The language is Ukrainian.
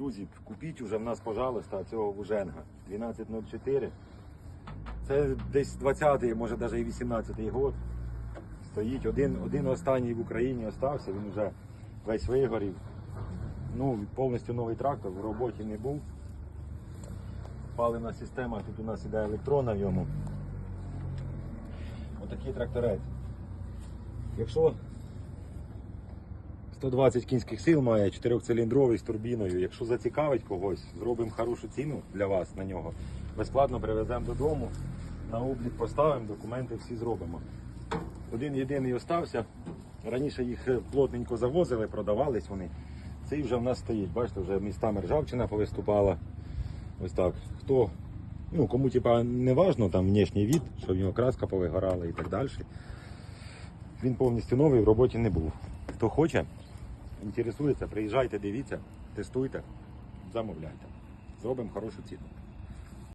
Друзі, купіть уже в нас, пожалуйста, цього Вуженга 1204. Це десь 20-й, може навіть і 18-й год. Стоїть один, один останній в Україні остався, він вже весь вигорів. Ну, повністю новий трактор, в роботі не був. Паливна система, тут у нас іде електрона в ньому. Отакий тракторець. Якщо 120 кінських сил має 4-циліндровий з турбіною. Якщо зацікавить когось, зробимо хорошу ціну для вас на нього. Безплатно привеземо додому, на облік поставимо, документи всі зробимо. Один єдиний остався. Раніше їх плотненько завозили, продавались вони. Цей вже в нас стоїть. Бачите, вже містами ржавчина повиступала. Ось так. Хто, ну, кому типа не важно там внешній від, що в нього краска повигорала і так далі. Він повністю новий, в роботі не був. Хто хоче, інтересується, приїжджайте, дивіться, тестуйте, замовляйте. Зробимо хорошу ціну.